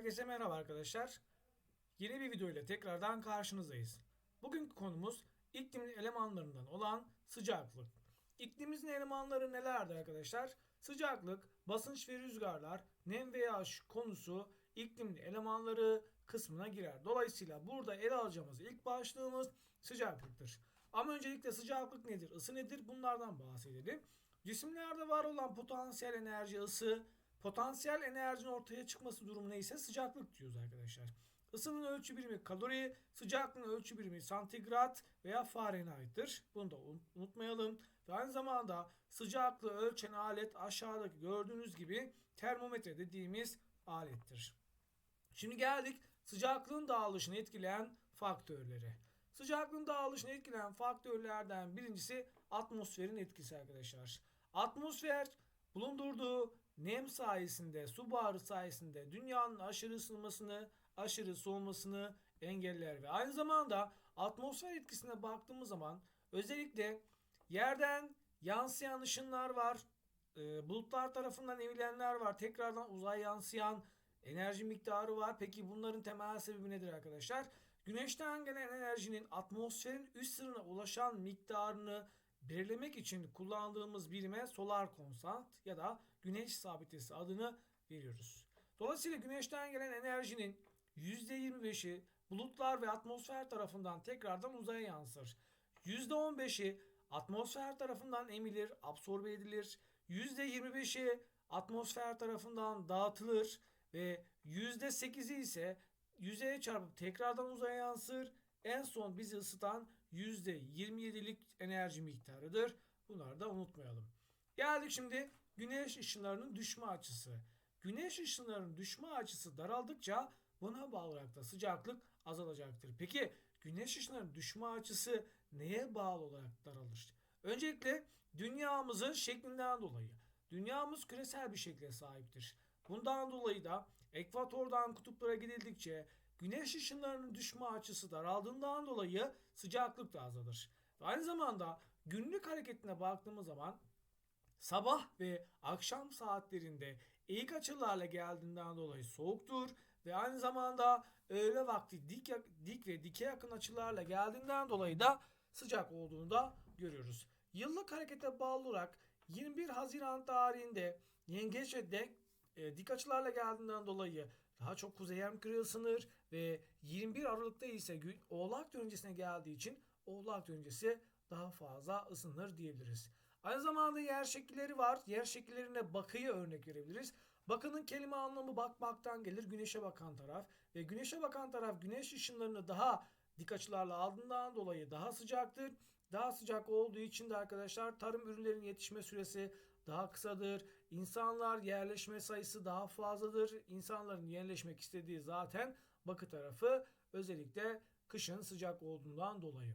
Herkese merhaba arkadaşlar. Yeni bir video ile tekrardan karşınızdayız. Bugünkü konumuz iklimin elemanlarından olan sıcaklık. İklimimizin elemanları nelerdir arkadaşlar? Sıcaklık, basınç ve rüzgarlar, nem ve yağış konusu iklimin elemanları kısmına girer. Dolayısıyla burada ele alacağımız ilk başlığımız sıcaklıktır. Ama öncelikle sıcaklık nedir, ısı nedir bunlardan bahsedelim. Cisimlerde var olan potansiyel enerji ısı, potansiyel enerjinin ortaya çıkması durumu neyse sıcaklık diyoruz arkadaşlar. Isının ölçü birimi kalori, sıcaklığın ölçü birimi santigrat veya Fahrenheit'tir. Bunu da unutmayalım. Ve aynı zamanda sıcaklığı ölçen alet aşağıdaki gördüğünüz gibi termometre dediğimiz alettir. Şimdi geldik sıcaklığın dağılışını etkileyen faktörlere. Sıcaklığın dağılışını etkileyen faktörlerden birincisi atmosferin etkisi arkadaşlar. Atmosfer bulundurduğu nem sayesinde, su buharı sayesinde dünyanın aşırı ısınmasını, aşırı soğumasını engeller ve aynı zamanda atmosfer etkisine baktığımız zaman özellikle yerden yansıyan ışınlar var, e, bulutlar tarafından emilenler var, tekrardan uzay yansıyan enerji miktarı var. Peki bunların temel sebebi nedir arkadaşlar? Güneşten gelen enerjinin atmosferin üst sınırına ulaşan miktarını belirlemek için kullandığımız birime solar konstant ya da güneş sabitesi adını veriyoruz. Dolayısıyla güneşten gelen enerjinin %25'i bulutlar ve atmosfer tarafından tekrardan uzaya yansır. %15'i atmosfer tarafından emilir, absorbe edilir. %25'i atmosfer tarafından dağıtılır ve %8'i ise yüzeye çarpıp tekrardan uzaya yansır. En son bizi ısıtan %27'lik enerji miktarıdır. Bunları da unutmayalım. Geldik şimdi güneş ışınlarının düşme açısı. Güneş ışınlarının düşme açısı daraldıkça buna bağlı olarak da sıcaklık azalacaktır. Peki güneş ışınlarının düşme açısı neye bağlı olarak daralır? Öncelikle dünyamızın şeklinden dolayı. Dünyamız küresel bir şekle sahiptir. Bundan dolayı da ekvatordan kutuplara gidildikçe güneş ışınlarının düşme açısı daraldığından dolayı sıcaklık da azalır. Aynı zamanda günlük hareketine baktığımız zaman sabah ve akşam saatlerinde eğik açılarla geldiğinden dolayı soğuktur ve aynı zamanda öğle vakti dik, dik ve dike yakın açılarla geldiğinden dolayı da sıcak olduğunu da görüyoruz. Yıllık harekete bağlı olarak 21 Haziran tarihinde yengeç ve denk, e, dik açılarla geldiğinden dolayı daha çok kuzey yarımküre ısınır ve 21 Aralık'ta ise Oğlak döngüsüne geldiği için Oğlak döngüsü daha fazla ısınır diyebiliriz. Aynı zamanda yer şekilleri var. Yer şekillerine bakıyı örnek verebiliriz. Bakının kelime anlamı bakmaktan gelir. Güneşe bakan taraf ve güneşe bakan taraf güneş ışınlarını daha dik açılarla aldığından dolayı daha sıcaktır. Daha sıcak olduğu için de arkadaşlar tarım ürünlerinin yetişme süresi daha kısadır. İnsanlar yerleşme sayısı daha fazladır. İnsanların yerleşmek istediği zaten bakı tarafı özellikle kışın sıcak olduğundan dolayı.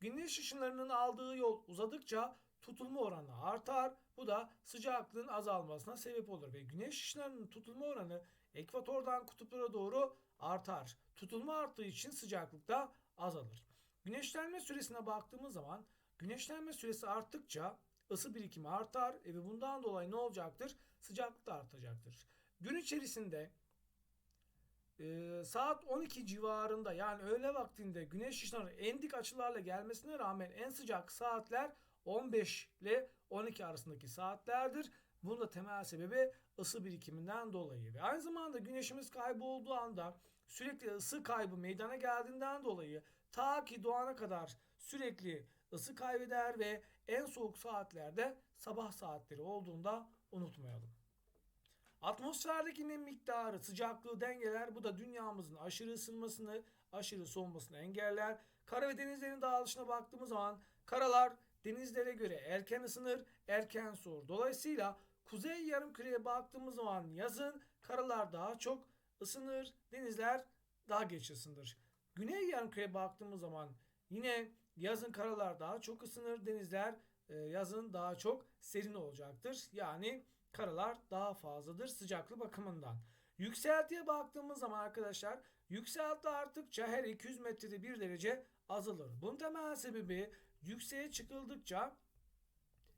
Güneş ışınlarının aldığı yol uzadıkça tutulma oranı artar. Bu da sıcaklığın azalmasına sebep olur ve güneş ışınlarının tutulma oranı ekvatordan kutuplara doğru artar. Tutulma arttığı için sıcaklık da azalır. Güneşlenme süresine baktığımız zaman güneşlenme süresi arttıkça ısı birikimi artar ve bundan dolayı ne olacaktır? Sıcaklık da artacaktır. Gün içerisinde e, saat 12 civarında yani öğle vaktinde güneş ışınları en dik açılarla gelmesine rağmen en sıcak saatler 15 ile 12 arasındaki saatlerdir. Bunun da temel sebebi ısı birikiminden dolayı ve aynı zamanda güneşimiz kaybolduğu anda sürekli ısı kaybı meydana geldiğinden dolayı ta ki doğana kadar sürekli ısı kaybeder ve en soğuk saatlerde sabah saatleri olduğunda unutmayalım. Atmosferdeki nem miktarı sıcaklığı dengeler. Bu da dünyamızın aşırı ısınmasını, aşırı soğumasını engeller. Kara ve denizlerin dağılışına baktığımız zaman karalar denizlere göre erken ısınır, erken soğur. Dolayısıyla kuzey yarımküreye baktığımız zaman yazın karalar daha çok ısınır, denizler daha geç ısınır. Güney yarımküreye baktığımız zaman yine yazın karalar daha çok ısınır, denizler e, yazın daha çok serin olacaktır. Yani karalar daha fazladır sıcaklık bakımından. Yükseltiye baktığımız zaman arkadaşlar yükselti arttıkça her 200 metrede 1 derece azalır. Bunun temel sebebi yükseğe çıkıldıkça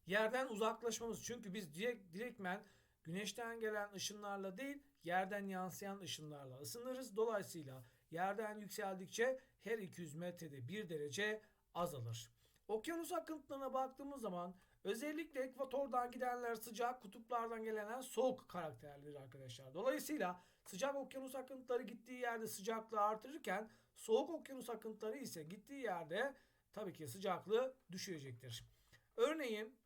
yerden uzaklaşmamız. Çünkü biz direkt direktmen güneşten gelen ışınlarla değil yerden yansıyan ışınlarla ısınırız. Dolayısıyla yerden yükseldikçe her 200 metrede 1 derece azalır. Okyanus akıntılarına baktığımız zaman özellikle ekvatordan gidenler sıcak, kutuplardan gelenler soğuk karakterlidir arkadaşlar. Dolayısıyla sıcak okyanus akıntıları gittiği yerde sıcaklığı artırırken soğuk okyanus akıntıları ise gittiği yerde tabii ki sıcaklığı düşürecektir. Örneğin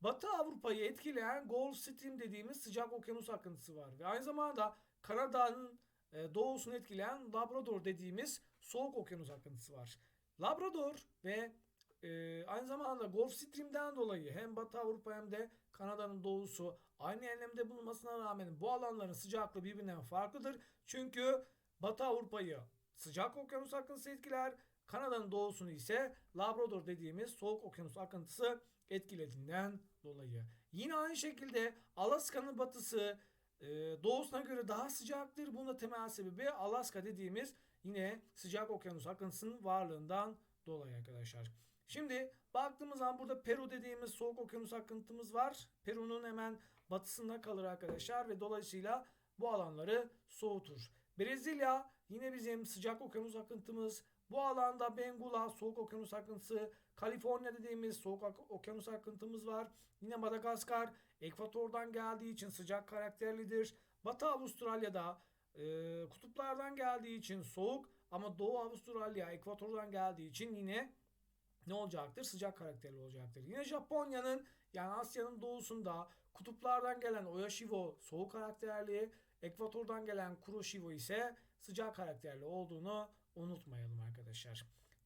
Batı Avrupa'yı etkileyen Gulf Stream dediğimiz sıcak okyanus akıntısı var. Ve aynı zamanda Kanada'nın e, doğusunu etkileyen Labrador dediğimiz soğuk okyanus akıntısı var. Labrador ve e, aynı zamanda Gulf Stream'den dolayı hem Batı Avrupa hem de Kanada'nın doğusu aynı enlemde bulunmasına rağmen bu alanların sıcaklığı birbirinden farklıdır. Çünkü Batı Avrupa'yı sıcak okyanus akıntısı etkiler. Kanada'nın doğusunu ise Labrador dediğimiz soğuk okyanus akıntısı etkilediğinden dolayı. Yine aynı şekilde Alaska'nın batısı e, doğusuna göre daha sıcaktır. Bunun da temel sebebi Alaska dediğimiz yine sıcak okyanus akıntısının varlığından dolayı arkadaşlar. Şimdi baktığımız zaman burada Peru dediğimiz soğuk okyanus akıntımız var. Peru'nun hemen batısında kalır arkadaşlar ve dolayısıyla bu alanları soğutur. Brezilya yine bizim sıcak okyanus akıntımız. Bu alanda Bengula soğuk okyanus akıntısı, Kaliforniya dediğimiz soğuk okyanus akıntımız var. Yine Madagaskar ekvatordan geldiği için sıcak karakterlidir. Batı Avustralya'da e, kutuplardan geldiği için soğuk ama Doğu Avustralya ekvatordan geldiği için yine ne olacaktır? Sıcak karakterli olacaktır. Yine Japonya'nın yani Asya'nın doğusunda kutuplardan gelen Oyashivo soğuk karakterli, ekvatordan gelen Kuroshivo ise sıcak karakterli olduğunu unutmayalım arkadaşlar.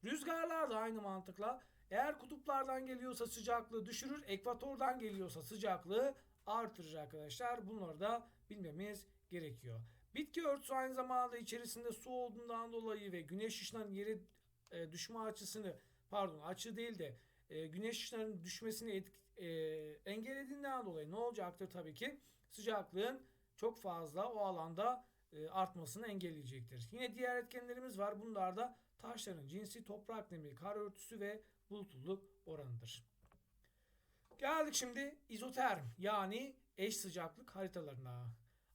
Rüzgarlar da aynı mantıkla eğer kutuplardan geliyorsa sıcaklığı düşürür, ekvatordan geliyorsa sıcaklığı artırır arkadaşlar. Bunları da bilmemiz gerekiyor. Bitki örtüsü aynı zamanda içerisinde su olduğundan dolayı ve güneş ışınlarının yere e, düşme açısını pardon açı değil de e, güneş ışınlarının düşmesini e, engellediğinden dolayı ne olacaktır tabii ki sıcaklığın çok fazla o alanda e, artmasını engelleyecektir. Yine diğer etkenlerimiz var. Bunlar da taşların cinsi, toprak nemi, kar örtüsü ve bulutluluk oranıdır. Geldik şimdi izoterm yani eş sıcaklık haritalarına.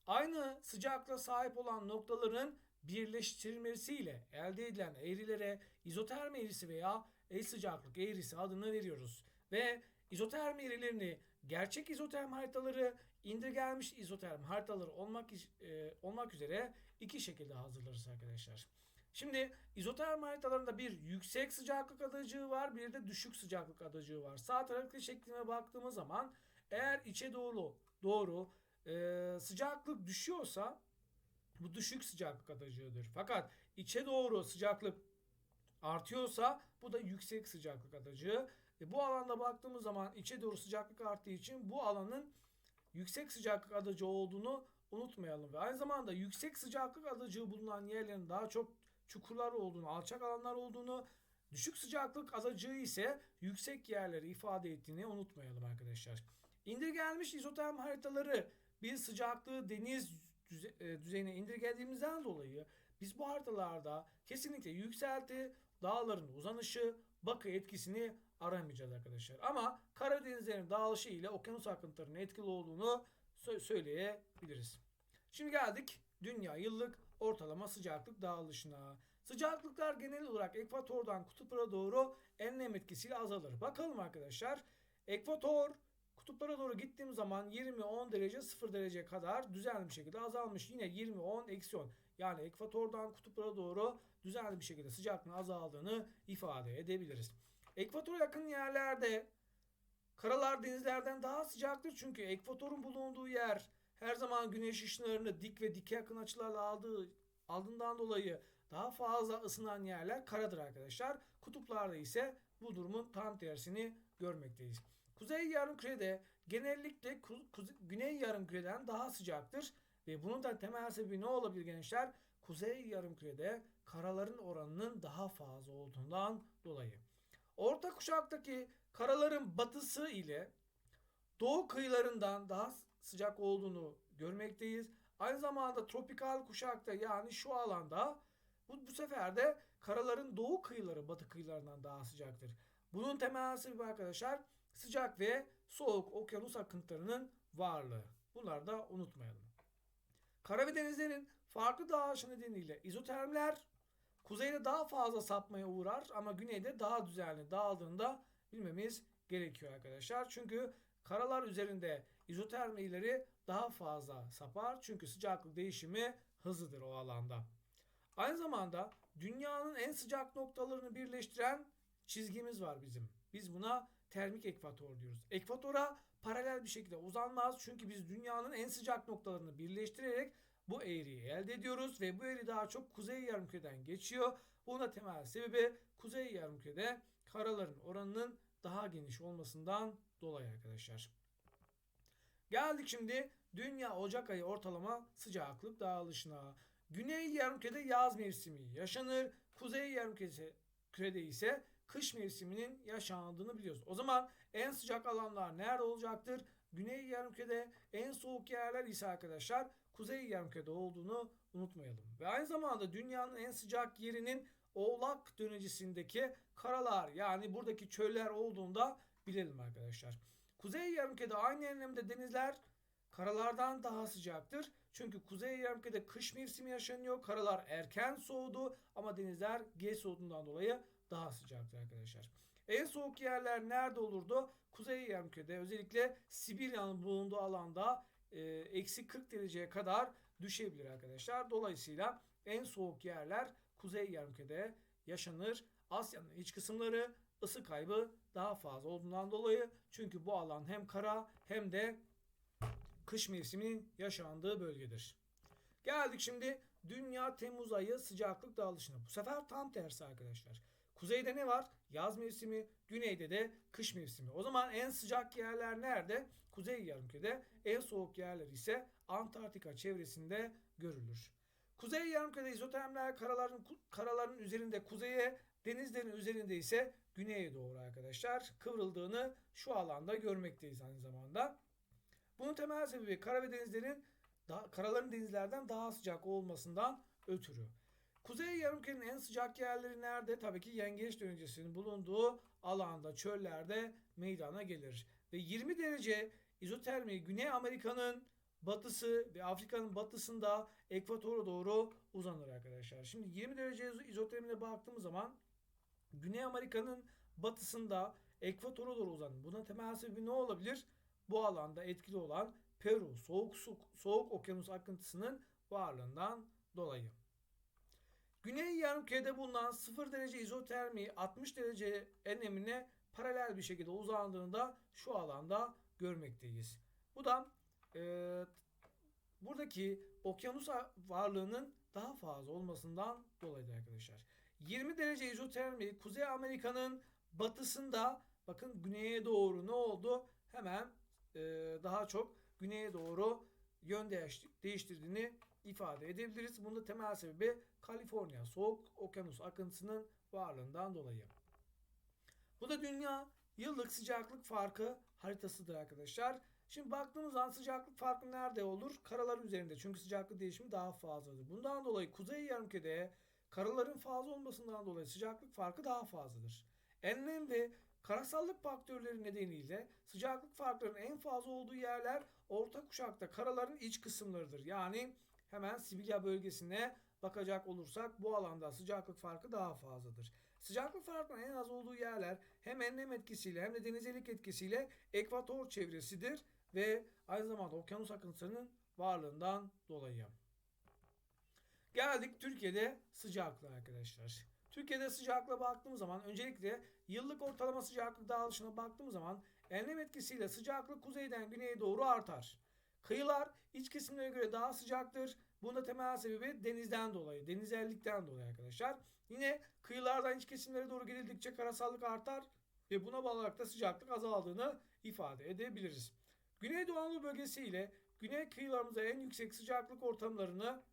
Aynı sıcaklığa sahip olan noktaların birleştirilmesiyle elde edilen eğrilere izoterm eğrisi veya eş sıcaklık eğrisi adını veriyoruz. Ve izoterm eğrilerini gerçek izoterm haritaları indirgenmiş izoterm haritaları olmak e, olmak üzere iki şekilde hazırlarız arkadaşlar. Şimdi izoterm haritalarında bir yüksek sıcaklık adacığı var, bir de düşük sıcaklık adacığı var. Sağ taraftaki şekline baktığımız zaman eğer içe doğru doğru e, sıcaklık düşüyorsa bu düşük sıcaklık adacığıdır. Fakat içe doğru sıcaklık artıyorsa bu da yüksek sıcaklık adacığı. E, bu alanda baktığımız zaman içe doğru sıcaklık arttığı için bu alanın yüksek sıcaklık adacığı olduğunu unutmayalım. Ve aynı zamanda yüksek sıcaklık adacığı bulunan yerlerin daha çok çukurlar olduğunu, alçak alanlar olduğunu, düşük sıcaklık adacığı ise yüksek yerleri ifade ettiğini unutmayalım arkadaşlar. İndirgelmiş izoterm haritaları bir sıcaklığı deniz e, düzeyine indirgediğimizden dolayı biz bu haritalarda kesinlikle yükselti, dağların uzanışı, bakı etkisini aramayacağız arkadaşlar. Ama Karadenizlerin dağılışı ile okyanus akıntılarının etkili olduğunu söyleyebiliriz. Şimdi geldik dünya yıllık ortalama sıcaklık dağılışına. Sıcaklıklar genel olarak ekvatordan kutuplara doğru enlem etkisiyle azalır. Bakalım arkadaşlar. Ekvator kutuplara doğru gittiğim zaman 20-10 derece 0 derece kadar düzenli bir şekilde azalmış. Yine 20-10 eksi 10 yani ekvatordan kutuplara doğru düzenli bir şekilde sıcaklığın azaldığını ifade edebiliriz. Ekvatora yakın yerlerde karalar denizlerden daha sıcaktır çünkü ekvatorun bulunduğu yer her zaman güneş ışınlarını dik ve dike yakın açılarla aldığı aldığından dolayı daha fazla ısınan yerler karadır arkadaşlar. Kutuplarda ise bu durumun tam tersini görmekteyiz. Kuzey yarımkürede genellikle ku, kuze, güney yarımküreden daha sıcaktır ve bunun da temel sebebi ne olabilir gençler? Kuzey yarımkürede karaların oranının daha fazla olduğundan dolayı. Orta kuşaktaki karaların batısı ile doğu kıyılarından daha sıcak olduğunu görmekteyiz. Aynı zamanda tropikal kuşakta yani şu alanda bu, bu sefer de karaların doğu kıyıları batı kıyılarından daha sıcaktır. Bunun temel sebebi arkadaşlar sıcak ve soğuk okyanus akıntılarının varlığı. Bunları da unutmayalım. Kara ve denizlerin farklı dağılışı nedeniyle izotermler kuzeyde daha fazla sapmaya uğrar ama güneyde daha düzenli dağıldığında bilmemiz gerekiyor arkadaşlar. Çünkü karalar üzerinde izoterm eğrileri daha fazla sapar. Çünkü sıcaklık değişimi hızlıdır o alanda. Aynı zamanda dünyanın en sıcak noktalarını birleştiren çizgimiz var bizim. Biz buna termik ekvator diyoruz. Ekvatora paralel bir şekilde uzanmaz. Çünkü biz dünyanın en sıcak noktalarını birleştirerek bu eğriyi elde ediyoruz ve bu eğri daha çok kuzey yarımküreden geçiyor. Bunun da temel sebebi kuzey yarımkürede karaların oranının daha geniş olmasından dolayı arkadaşlar. Geldik şimdi dünya Ocak ayı ortalama sıcaklık dağılışına. Güney yarımkürede yaz mevsimi yaşanır. Kuzey yarımkürede ise kış mevsiminin yaşandığını biliyoruz. O zaman en sıcak alanlar nerede olacaktır? Güney yarımkürede en soğuk yerler ise arkadaşlar kuzey yarımkürede olduğunu unutmayalım. Ve aynı zamanda dünyanın en sıcak yerinin Oğlak dönecisindeki karalar yani buradaki çöller olduğunda bilelim arkadaşlar. Kuzey yarımkürede aynı enlemde denizler karalardan daha sıcaktır. Çünkü kuzey yarımkürede kış mevsimi yaşanıyor. Karalar erken soğudu ama denizler geç soğuduğundan dolayı daha sıcaktır arkadaşlar. En soğuk yerler nerede olurdu? Kuzey yarımkürede özellikle Sibirya'nın bulunduğu alanda e, eksi 40 dereceye kadar düşebilir arkadaşlar. Dolayısıyla en soğuk yerler kuzey yarımkürede yaşanır. Asya'nın iç kısımları ısı kaybı daha fazla olduğundan dolayı çünkü bu alan hem kara hem de kış mevsiminin yaşandığı bölgedir. Geldik şimdi dünya Temmuz ayı sıcaklık dağılışına. Bu sefer tam tersi arkadaşlar. Kuzeyde ne var? Yaz mevsimi, güneyde de kış mevsimi. O zaman en sıcak yerler nerede? Kuzey yarımkürede. En soğuk yerler ise Antarktika çevresinde görülür. Kuzey yarımkürede izotermler karaların karaların üzerinde kuzeye, denizlerin üzerinde ise güneye doğru arkadaşlar kıvrıldığını şu alanda görmekteyiz aynı zamanda. Bunun temel sebebi kara ve denizlerin daha, karaların denizlerden daha sıcak olmasından ötürü. Kuzey yarımkürenin en sıcak yerleri nerede? Tabii ki yengeç dönecisinin bulunduğu alanda, çöllerde meydana gelir. Ve 20 derece izotermi Güney Amerika'nın batısı ve Afrika'nın batısında ekvatora doğru uzanır arkadaşlar. Şimdi 20 derece izotermine baktığımız zaman Güney Amerika'nın batısında ekvatora doğru uzanır. Buna temel sebebi ne olabilir? Bu alanda etkili olan Peru soğuk su, soğuk okyanus akıntısının varlığından dolayı. Güney yarımkürede bulunan 0 derece izotermi 60 derece enlemine paralel bir şekilde uzandığında şu alanda görmekteyiz. Bu da e, buradaki okyanus varlığının daha fazla olmasından dolayıdır arkadaşlar. 20 derece izotermi Kuzey Amerika'nın batısında bakın güneye doğru ne oldu? Hemen e, daha çok güneye doğru yön değiştirdiğini ifade edebiliriz. Bunun da temel sebebi Kaliforniya soğuk okyanus akıntısının varlığından dolayı. Bu da dünya yıllık sıcaklık farkı haritasıdır arkadaşlar. Şimdi baktığımız zaman sıcaklık farkı nerede olur? Karalar üzerinde. Çünkü sıcaklık değişimi daha fazladır. Bundan dolayı kuzey yarımkürede karaların fazla olmasından dolayı sıcaklık farkı daha fazladır. Enlem ve karasallık faktörleri nedeniyle sıcaklık farklarının en fazla olduğu yerler orta kuşakta karaların iç kısımlarıdır. Yani hemen Sibirya bölgesine bakacak olursak bu alanda sıcaklık farkı daha fazladır. Sıcaklık farkının en az olduğu yerler hem enlem etkisiyle hem de denizelik etkisiyle ekvator çevresidir ve aynı zamanda okyanus akıntısının varlığından dolayı. Geldik Türkiye'de sıcaklığı arkadaşlar. Türkiye'de sıcaklığa baktığımız zaman öncelikle yıllık ortalama sıcaklık dağılışına baktığımız zaman enlem etkisiyle sıcaklık kuzeyden güneye doğru artar. Kıyılar iç kesimlere göre daha sıcaktır. Bunda temel sebebi denizden dolayı, denizellikten dolayı arkadaşlar. Yine kıyılardan iç kesimlere doğru gidildikçe karasallık artar ve buna bağlı olarak da sıcaklık azaldığını ifade edebiliriz. Güneydoğu Anadolu bölgesi ile güney kıyılarımızda en yüksek sıcaklık ortamlarını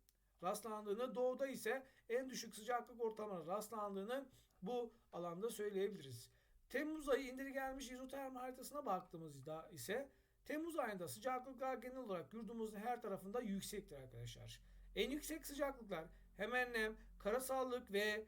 rastlandığını, doğuda ise en düşük sıcaklık ortamlarına rastlandığını bu alanda söyleyebiliriz. Temmuz ayı indirgenmiş izoterm haritasına baktığımızda ise Temmuz ayında sıcaklıklar genel olarak yurdumuzun her tarafında yüksektir arkadaşlar. En yüksek sıcaklıklar hemen nem, karasallık ve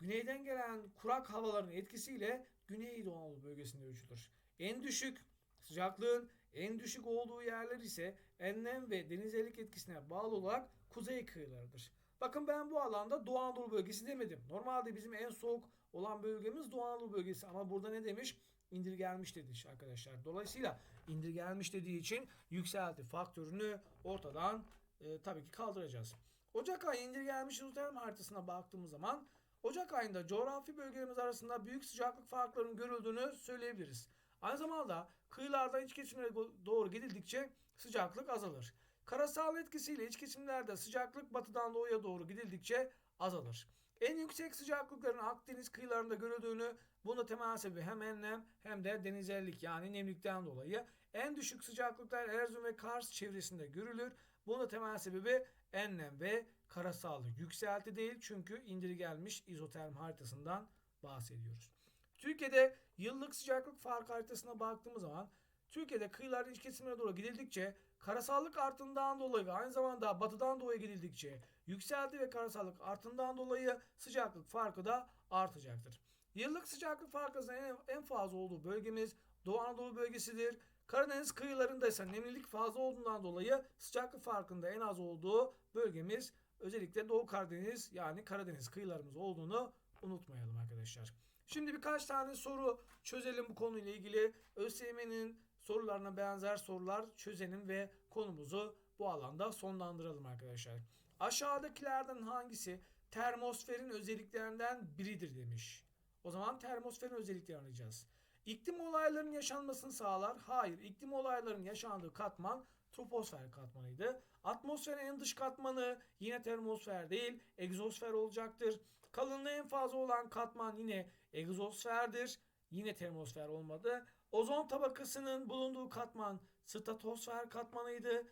güneyden gelen kurak havaların etkisiyle Güneydoğu Anadolu bölgesinde ölçülür. En düşük sıcaklığın en düşük olduğu yerler ise enlem ve denizcilik etkisine bağlı olarak kuzey kıyılarıdır. Bakın ben bu alanda Doğu Anadolu bölgesi demedim. Normalde bizim en soğuk olan bölgemiz Doğu Anadolu bölgesi ama burada ne demiş? İndirgelmiş demiş arkadaşlar. Dolayısıyla indirgelmiş dediği için yükselti faktörünü ortadan e, tabii ki kaldıracağız. Ocak ayı indirgelmiş izoterm haritasına baktığımız zaman Ocak ayında coğrafi bölgelerimiz arasında büyük sıcaklık farklarının görüldüğünü söyleyebiliriz. Aynı zamanda kıyılardan iç kesimlere doğru gidildikçe sıcaklık azalır. Karasal etkisiyle iç kesimlerde sıcaklık batıdan doğuya doğru gidildikçe azalır. En yüksek sıcaklıkların Akdeniz kıyılarında görüldüğünü bunda temel sebebi hem enlem hem de denizellik yani nemlikten dolayı. En düşük sıcaklıklar Erzurum ve Kars çevresinde görülür. Bunda temel sebebi enlem ve karasallık. Yükselti değil çünkü indirgelmiş izoterm haritasından bahsediyoruz. Türkiye'de yıllık sıcaklık farkı haritasına baktığımız zaman Türkiye'de kıyıların iç kesimine doğru gidildikçe karasallık artından dolayı ve aynı zamanda batıdan doğuya gidildikçe yükselti ve karasallık artından dolayı sıcaklık farkı da artacaktır. Yıllık sıcaklık farkının en fazla olduğu bölgemiz Doğu Anadolu bölgesidir. Karadeniz kıyılarında ise nemlilik fazla olduğundan dolayı sıcaklık farkında en az olduğu bölgemiz özellikle Doğu Karadeniz yani Karadeniz kıyılarımız olduğunu unutmayalım arkadaşlar. Şimdi birkaç tane soru çözelim bu konuyla ilgili. ÖSYM'nin sorularına benzer sorular çözelim ve konumuzu bu alanda sonlandıralım arkadaşlar. Aşağıdakilerden hangisi termosferin özelliklerinden biridir demiş. O zaman termosferin özelliklerini arayacağız. İklim olaylarının yaşanmasını sağlar. Hayır, iklim olaylarının yaşandığı katman troposfer katmanıydı. Atmosferin en dış katmanı yine termosfer değil, egzosfer olacaktır. Kalınlığı en fazla olan katman yine egzosferdir. Yine termosfer olmadı. Ozon tabakasının bulunduğu katman stratosfer katmanıydı.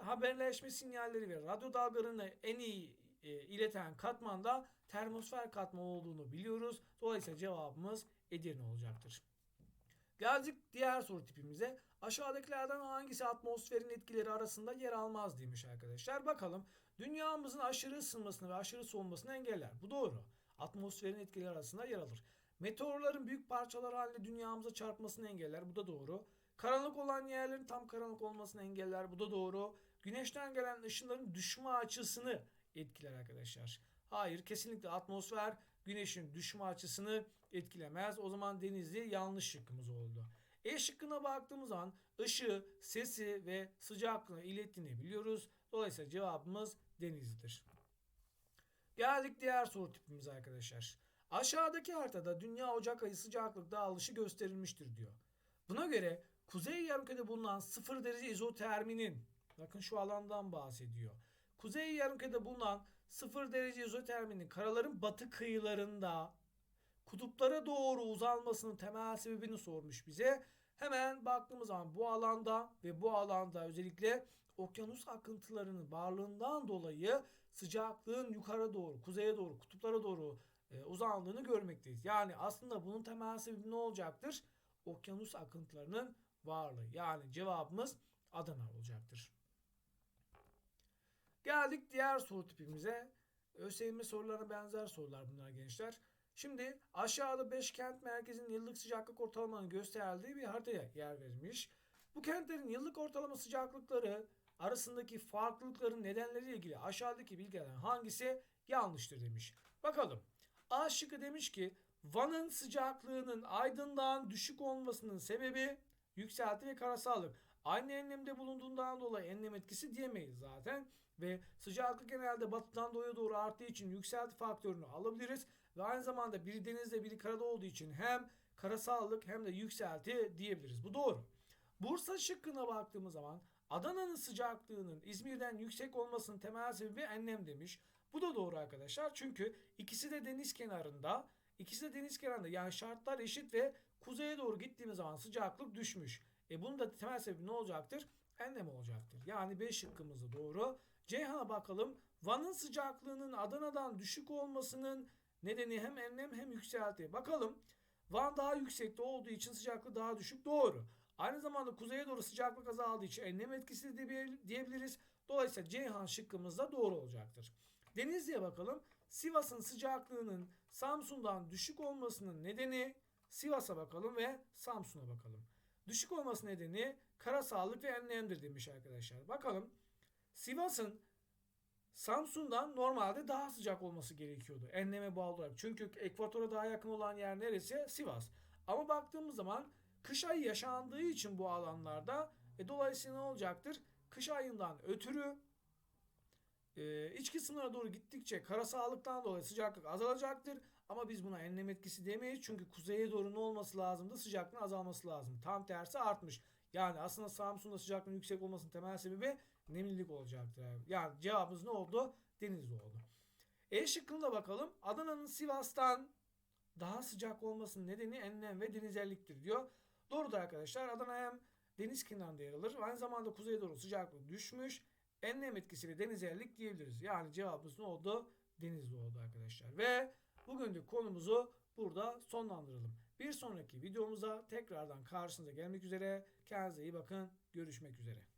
Haberleşme sinyalleri ve radyo dalgalarını en iyi e, ileten katman da termosfer katmanı olduğunu biliyoruz. Dolayısıyla cevabımız Edirne olacaktır. Geldik diğer soru tipimize. Aşağıdakilerden hangisi atmosferin etkileri arasında yer almaz demiş arkadaşlar. Bakalım dünyamızın aşırı ısınmasını ve aşırı soğumasını engeller. Bu doğru. Atmosferin etkileri arasında yer alır. Meteorların büyük parçalar halinde dünyamıza çarpmasını engeller. Bu da doğru. Karanlık olan yerlerin tam karanlık olmasını engeller. Bu da doğru. Güneşten gelen ışınların düşme açısını etkiler arkadaşlar. Hayır kesinlikle atmosfer güneşin düşme açısını etkilemez. O zaman denizli yanlış şıkkımız oldu. E şıkkına baktığımız zaman ışığı, sesi ve sıcaklığını ilettiğini biliyoruz. Dolayısıyla cevabımız denizlidir. Geldik diğer soru tipimize arkadaşlar. Aşağıdaki haritada dünya Ocak ayı sıcaklık dağılışı gösterilmiştir diyor. Buna göre kuzey yarımkürede bulunan 0 derece izoterminin bakın şu alandan bahsediyor. Kuzey yarımkürede bulunan 0 derece izoterminin karaların batı kıyılarında kutuplara doğru uzanmasının temel sebebini sormuş bize. Hemen baktığımız zaman bu alanda ve bu alanda özellikle okyanus akıntılarının varlığından dolayı sıcaklığın yukarı doğru, kuzeye doğru, kutuplara doğru e, uzandığını görmekteyiz. Yani aslında bunun temel sebebi ne olacaktır? Okyanus akıntılarının varlığı. Yani cevabımız Adana olacaktır. Geldik diğer soru tipimize. ÖSYM sorularına benzer sorular bunlar gençler. Şimdi aşağıda 5 kent merkezinin yıllık sıcaklık ortalamanın gösterdiği bir haritaya yer verilmiş. Bu kentlerin yıllık ortalama sıcaklıkları arasındaki farklılıkların nedenleriyle ilgili aşağıdaki bilgilerden hangisi yanlıştır demiş. Bakalım. A şıkkı demiş ki Van'ın sıcaklığının aydından düşük olmasının sebebi yükselti ve karasallık. Aynı enlemde bulunduğundan dolayı enlem etkisi diyemeyiz zaten. Ve sıcaklık genelde batıdan doğuya doğru arttığı için yükselti faktörünü alabiliriz. Ve aynı zamanda biri denizde biri karada olduğu için hem karasallık hem de yükselti diyebiliriz. Bu doğru. Bursa şıkkına baktığımız zaman Adana'nın sıcaklığının İzmir'den yüksek olmasının temel sebebi enlem demiş. Bu da doğru arkadaşlar. Çünkü ikisi de deniz kenarında. İkisi de deniz kenarında. Yani şartlar eşit ve kuzeye doğru gittiğimiz zaman sıcaklık düşmüş. E bunun da temel sebebi ne olacaktır? Enlem olacaktır. Yani B şıkkımız da doğru. Ceyhan'a bakalım. Van'ın sıcaklığının Adana'dan düşük olmasının nedeni hem enlem hem yükselti. Bakalım. Van daha yüksekte olduğu için sıcaklığı daha düşük. Doğru. Aynı zamanda kuzeye doğru sıcaklık azaldığı için enlem etkisi de diyebiliriz. Dolayısıyla Ceyhan şıkkımız da doğru olacaktır. Denizli'ye bakalım. Sivas'ın sıcaklığının Samsun'dan düşük olmasının nedeni Sivas'a bakalım ve Samsun'a bakalım. Düşük olması nedeni karasallık ve enlemdir demiş arkadaşlar. Bakalım Sivas'ın Samsun'dan normalde daha sıcak olması gerekiyordu. Enleme bağlı olarak. Çünkü ekvatora daha yakın olan yer neresi? Sivas. Ama baktığımız zaman kış ayı yaşandığı için bu alanlarda e, dolayısıyla ne olacaktır? Kış ayından ötürü e, iç kısımlara doğru gittikçe karasallıktan dolayı sıcaklık azalacaktır. Ama biz buna enlem etkisi demeyiz. Çünkü kuzeye doğru ne olması lazımdı? Sıcaklığın azalması lazım. Tam tersi artmış. Yani aslında Samsun'da sıcaklığın yüksek olmasının temel sebebi nemlilik olacaktır. Yani cevabımız ne oldu? Denizli oldu. E şıkkına bakalım. Adana'nın Sivas'tan daha sıcak olmasının nedeni enlem ve denizelliktir diyor. Doğrudur arkadaşlar. Adana hem deniz kenarında yer alır. Aynı zamanda kuzeye doğru sıcaklık düşmüş. Enlem etkisiyle denizellik diyebiliriz. Yani cevabımız ne oldu? Denizli oldu arkadaşlar. Ve bugünkü konumuzu burada sonlandıralım. Bir sonraki videomuza tekrardan karşınıza gelmek üzere. Kendinize iyi bakın. Görüşmek üzere.